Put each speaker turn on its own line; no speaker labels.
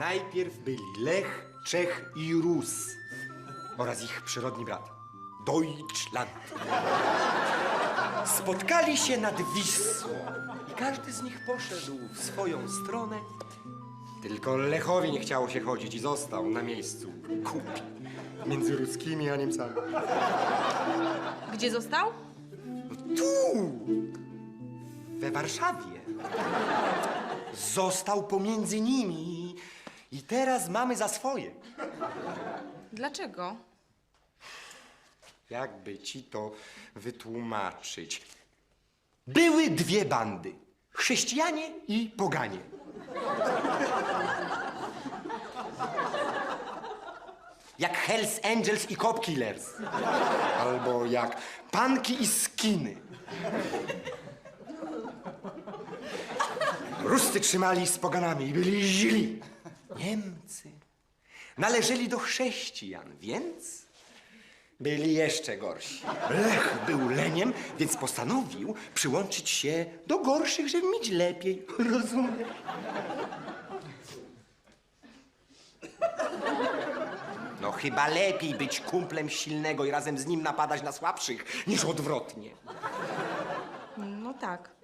Najpierw byli Lech, Czech i Rus oraz ich przyrodni brat Deutschland. Spotkali się nad Wisłą i każdy z nich poszedł w swoją stronę. Tylko Lechowi nie chciało się chodzić i został na miejscu kupi między ruskimi a Niemcami.
Gdzie został?
Tu! We Warszawie. Został pomiędzy nimi i teraz mamy za swoje.
Dlaczego?
Jakby ci to wytłumaczyć? Były dwie bandy. Chrześcijanie i poganie. Jak Hells Angels i Cop Killers. Albo jak panki i skiny. Ruscy trzymali z poganami i byli źli. Niemcy należeli do chrześcijan, więc byli jeszcze gorsi. Lech był leniem, więc postanowił przyłączyć się do gorszych, żeby mieć lepiej. Rozumiesz? No chyba lepiej być kumplem silnego i razem z nim napadać na słabszych, niż odwrotnie.
No tak.